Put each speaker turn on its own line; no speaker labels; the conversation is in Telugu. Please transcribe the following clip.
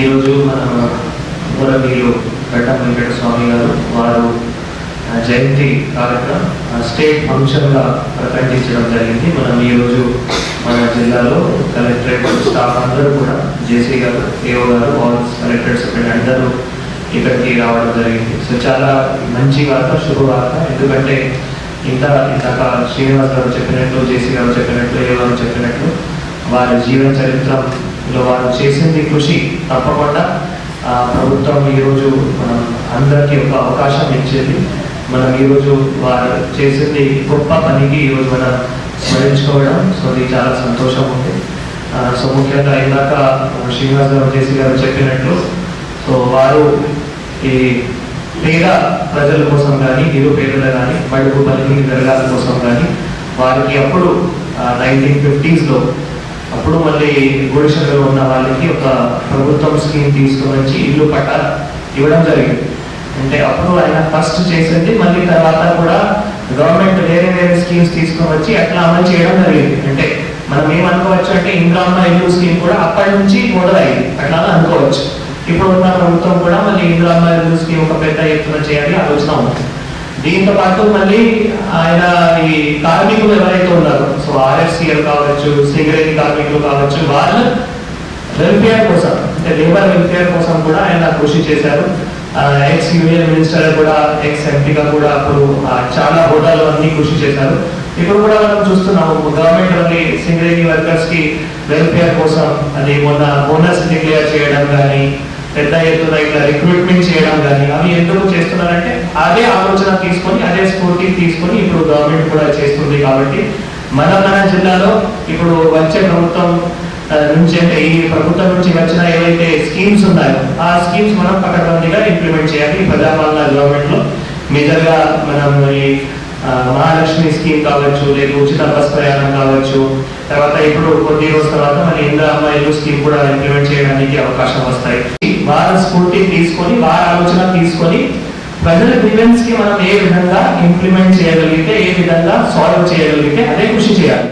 ఈరోజు మన మూలవీరు గడ్డ వెంకట స్వామి గారు వారు జయంతి కార్యక్రమం స్టేట్ ఫంక్షన్గా ప్రకటించడం జరిగింది. మనం ఈరోజు మన జిల్లాలో కలెక్టరేట్ స్టాఫ్ అందరూ కూడా జేసీ గారు ఏఓ గారు ఆల్ కలెక్టరేట్ సెక్రటరీ అందరూ ఇక్కడికి రావడం జరిగింది. సో చాలా మంచి వార్త శుభవార్త. ఎందుకంటే ఇంత ఇందాక శ్రీనివాస్ గారు చెప్పినట్లు జేసీ గారు చెప్పినట్లు ఏ గారు చెప్పినట్లు వారి జీవన చరిత్ర ఇలా వారు చేసింది కృషి తప్పకుండా. ప్రభుత్వం ఈరోజు మనం అందరికీ ఒక అవకాశం ఇచ్చేది. మనం ఈరోజు వారు చేసింది గొప్ప పనికి ఈరోజు మనం స్మరించుకోవడం. సో ఇది చాలా సంతోషం ఉంది. సో ముఖ్యంగా ఇందాక శ్రీనివాసరావు జేసీ గారు చెప్పినట్లు సో వారు ఈ పేద ప్రజల కోసం కానీ నిరుపేదల కానీ బడుగు బలిగిన వర్గాల కోసం కానీ వారికి అప్పుడు నైన్టీన్ ఫిఫ్టీస్లో అప్పుడు మళ్ళీ గుడిసెలో ఉన్న వాళ్ళకి ఒక ప్రభుత్వం స్కీమ్ తీసుకుని వచ్చి ఇల్లు పట్ట ఇవ్వడం జరిగింది. అంటే అప్పుడు ఆయన ఫస్ట్ చేసింది మళ్ళీ తర్వాత కూడా గవర్నమెంట్ వేరే వేరే స్కీమ్స్ తీసుకువచ్చి వచ్చి అట్లా అమలు చేయడం జరిగింది. అంటే మనం ఏమనుకోవచ్చు అంటే ఇంద్రామ్మ ఇల్లు స్కీమ్ కూడా అప్పటి నుంచి మొదలైంది. అట్లా అనుకోవచ్చు. ఇప్పుడు ఉన్న ప్రభుత్వం కూడా మళ్ళీ ఇంద్రామ్మ ఇల్లు స్కీమ్ ఒక పెద్ద ఎత్తున చేయాలి ఆలోచన ఉంది. దీంతో పాటు మళ్ళీ ఆయన ఈ కార్మికులు ఎవరైతే ఉన్నారో సో కావచ్చు సింగరేణి కార్మికులు కావచ్చు వాళ్ళు వెల్ఫేర్ కోసం అంటే లేబర్ వెల్ఫేర్ కోసం కూడా ఆయన కృషి చేశారు. ఎక్స్ యూనియన్ మినిస్టర్ కూడా ఎక్స్ ఎంపీగా కూడా అప్పుడు చాలా హోదాలో అన్ని కృషి చేశారు. ఇప్పుడు కూడా మనం చూస్తున్నాము గవర్నమెంట్ మళ్ళీ సింగరేణి వర్కర్స్కి వెల్ఫేర్ కోసం అది మొన్న బోనస్ డిక్లేర్ చేయడం కానీ పెద్ద ఎత్తున ఇట్లా రిక్రూట్మెంట్ చేయడం కానీ అవి ఎందుకు చేస్తున్నారంటే అదే ఆలోచన తీసుకొని అదే స్ఫూర్తి తీసుకొని ఇప్పుడు గవర్నమెంట్ కూడా చేస్తుంది కాబట్టి మన మన జిల్లాలో ఇప్పుడు వచ్చే ప్రభుత్వం నుంచి అంటే ఈ ప్రభుత్వం నుంచి వచ్చిన ఏవైతే స్కీమ్స్ ఉన్నాయో ఆ స్కీమ్స్ మనం పకడ్బందీగా ఇంప్లిమెంట్ చేయాలి. ఈ ప్రజాపాలన గవర్నమెంట్లో మనం ఈ మహాలక్ష్మి స్కీమ్ కావచ్చు లేదా ఉచిత బస్ ప్రయాణం కావచ్చు తర్వాత ఇప్పుడు కొద్ది రోజుల తర్వాత మన ఇంద్ర అమ్మాయిలు స్కీమ్ కూడా ఇంప్లిమెంట్ చేయడానికి అవకాశం వస్తాయి. జనరల్ గ్రీవెన్స్కి మనం ఏ విధంగా ఇంప్లిమెంట్ చేయగలిగితే ఏ విధంగా సాల్వ్ చేయగలిగితే అదే కృషి చేయాలి.